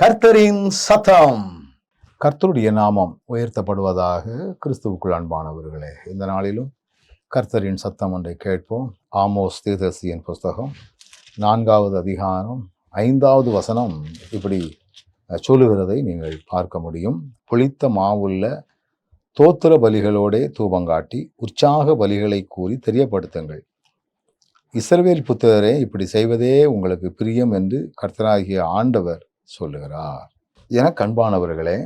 கர்த்தரின் சத்தம். கர்த்தருடைய நாமம் உயர்த்தப்படுவதாக கிறிஸ்துவுக்குள் அன்பானவர்களே இந்த நாளிலும் கர்த்தரின் சத்தம் ஒன்றை கேட்போம். ஆமோஸ் தீர்தசியின் புஸ்தகம் நான்காவது அதிகாரம் ஐந்தாவது வசனம் இப்படி சொல்லுகிறதை நீங்கள் பார்க்க முடியும். புளித்த மாவுள்ள தோத்திர பலிகளோடே தூபங்காட்டி உற்சாக பலிகளை கூறி தெரியப்படுத்துங்கள். இஸ்ரவேல் புத்திரரே இப்படி செய்வதே உங்களுக்கு பிரியம் என்று கர்த்தராகிய ஆண்டவர் சொல்லுகிறார். என கண்பானவர்களே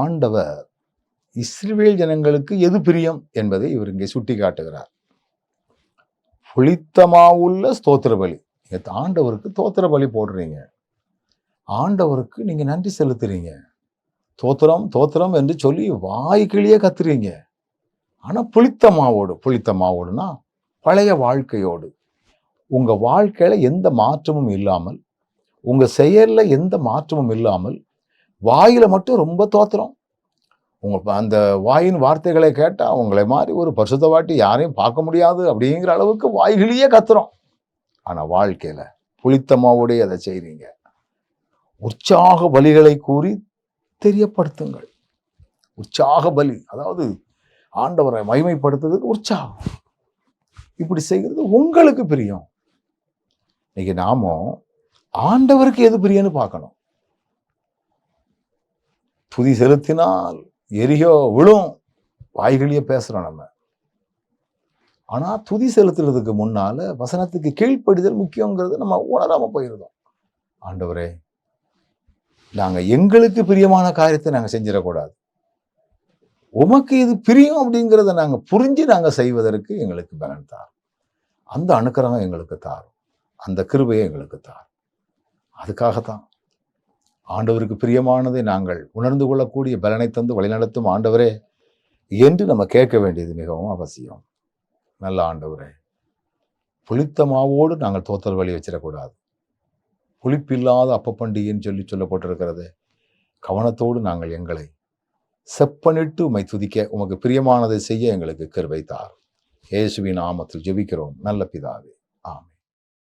ஆண்டவர் இஸ்ரேல் ஜனங்களுக்கு எது பிரியம் என்பதை இவர் இங்கே சுட்டி காட்டுகிறார் புளித்தமாவுள்ள ஸ்தோத்திர பலி ஆண்டவருக்கு தோத்திர பலி போடுறீங்க. ஆண்டவருக்கு நீங்கள் நன்றி செலுத்துறீங்க. தோத்திரம் தோத்திரம் என்று சொல்லி வாய்க்கிளியே கத்துறீங்க. ஆனால் புளித்த மாவோடு புளித்த மாவோடுனா பழைய வாழ்க்கையோடு. உங்கள் வாழ்க்கையில் எந்த மாற்றமும் இல்லாமல் உங்கள் செயலில் எந்த மாற்றமும் இல்லாமல் வாயில் மட்டும் ரொம்ப தோத்துறோம் உங்க அந்த வாயின் வார்த்தைகளை கேட்டால் உங்களை மாதிரி ஒரு பரிசுத்தவாட்டி யாரையும் பார்க்க முடியாது அப்படிங்கிற அளவுக்கு வாய்களையே கத்துறோம். ஆனால் வாழ்க்கையில் புளித்தமாவோடே அதை செய்கிறீங்க உற்சாக பலிகளை கூறி தெரியப்படுத்துங்கள். உற்சாக பலி அதாவது ஆண்டவரை மகிமைப்படுத்துறதுக்கு உற்சாகம். இப்படி செய்கிறது உங்களுக்கு பிரியம். இன்னைக்கு நாம ஆண்டவருக்கு எது பிரியன்னு பார்க்கணும். துதி செலுத்தினால் எரியோ விழும் வாய்களையே பேசுகிறோம் நம்ம. ஆனால் துதி செலுத்துறதுக்கு முன்னால் வசனத்துக்கு கீழ்ப்படிதல் முக்கியங்கிறது நம்ம உணராமல் போயிருந்தோம். ஆண்டவரே நாங்கள் எங்களுக்கு பிரியமான காரியத்தை நாங்கள் செஞ்சிடக்கூடாது. உமக்கு இது பிரியம் அப்படிங்கிறத நாங்கள் புரிஞ்சு நாங்கள் செய்வதற்கு எங்களுக்கு பலன் தாரும். அந்த அனுக்கிரகம் எங்களுக்கு தாரும். அந்த கிருபையை எங்களுக்கு தாரும். அதுக்காகத்தான். ஆண்டவருக்கு பிரியமானதை நாங்கள் உணர்ந்து கொள்ளக்கூடிய பலனை தந்து வழிநடத்தும் ஆண்டவரே என்று நம்ம கேட்க வேண்டியது மிகவும் அவசியம். நல்ல ஆண்டவரே புளித்த மாவோடு நாங்கள் தோத்தல் வழி வச்சிடக்கூடாது. புளிப்பில்லாத அப்பப்பண்டிகைன்னு சொல்லி சொல்லப்பட்டிருக்கிறது. கவனத்தோடு நாங்கள் எங்களை செப்பனிட்டு உமை துதிக்க உமக்கு பிரியமானதை செய்ய எங்களுக்கு கிருபை தார் இயேசுவின் நாமத்தில் ஜெபிக்கிறோம். நல்ல பிதாவே. ஆமே